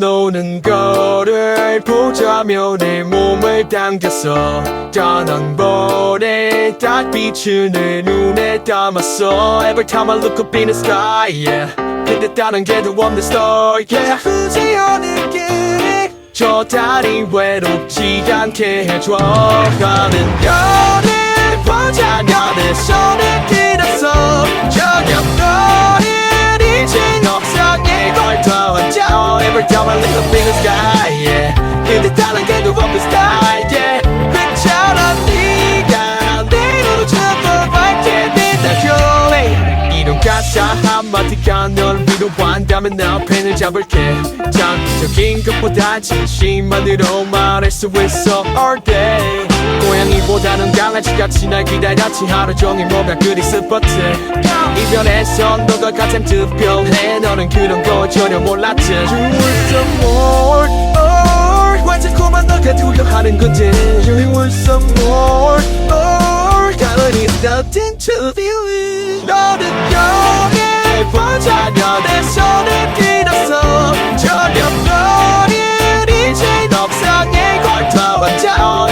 노는 거를 보자며 내 몸을 당겼어. 떠난 볼에 달빛을 내 눈에 담았어. Every time I look up in the sky yeah. 근데 다른 게도 없는 story yeah. 굳이 어느 게저 달이 외롭지 않게 해줘. 가는 별을 보자며 내손 look up in the sky yeah. 근데 다른 게도 없는 style yeah? 괜찮아 네가 내 눈을 밝게 빛나줘 hey. 이런 가사 한마디가 널 위로한다면 나 펜을 잡을게. 장기적인 것보다 진심만으로 말할 수 있어 all day 고양이보다는 강아지같이 날 기다렸지. 하루 종일 뭐가 그리 슬펐지 이별에서 너가 가장 특별해. 너는 그런 거 전혀 몰랐지. You were some more oh, 왜 자꾸만 너가 두려워하는 건지. You were some more oh, 가만히 nothing to feel 너는 여기 보자며 내손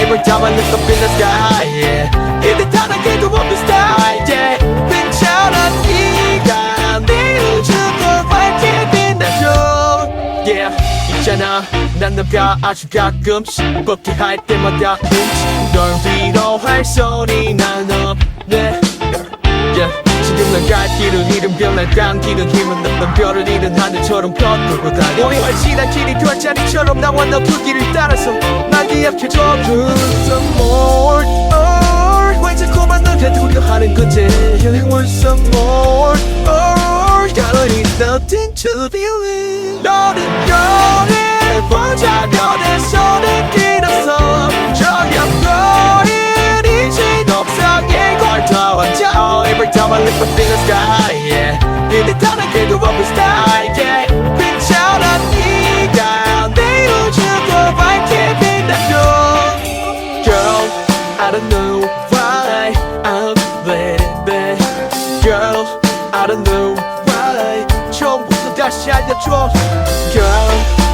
Every time I look up in the sky yeah. 이제 다른 게도 없는 style yeah. 괜찮아 네가 내 우주도 밝게 빛나줘 yeah. 있잖아 난 너가 아주 가끔씩 뻗게 할 때마다 훔치 널 위로할 소리 난 없네 yeah. 지금 난갈 별날 당기는 힘은 없는 별을 잃은 하늘처럼 걷고 다녀. 우리 활진한 길이 별자리처럼 나와 너그 길을 따라서 날 기억해줘 Some more oh, 왜 자꾸만 너가 두려워하는 건지? You want some more oh, 가만히 nothing to feel 너는 여를 보자며 내 손을 들었어 저녁 너를 이제 옥상에 걸터 앉아. Every time I look up in the yeah. 근데 다른 게도 없는 yeah. 괜찮아 네가 내 우주도 밝게 빛나줘 Girl I don't know why I'm be Girl I don't know why 처음부터 다시 알려줘 Girl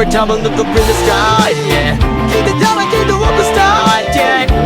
every time I look up in the sky, yeah. Keep it down, I keep the up and start, yeah.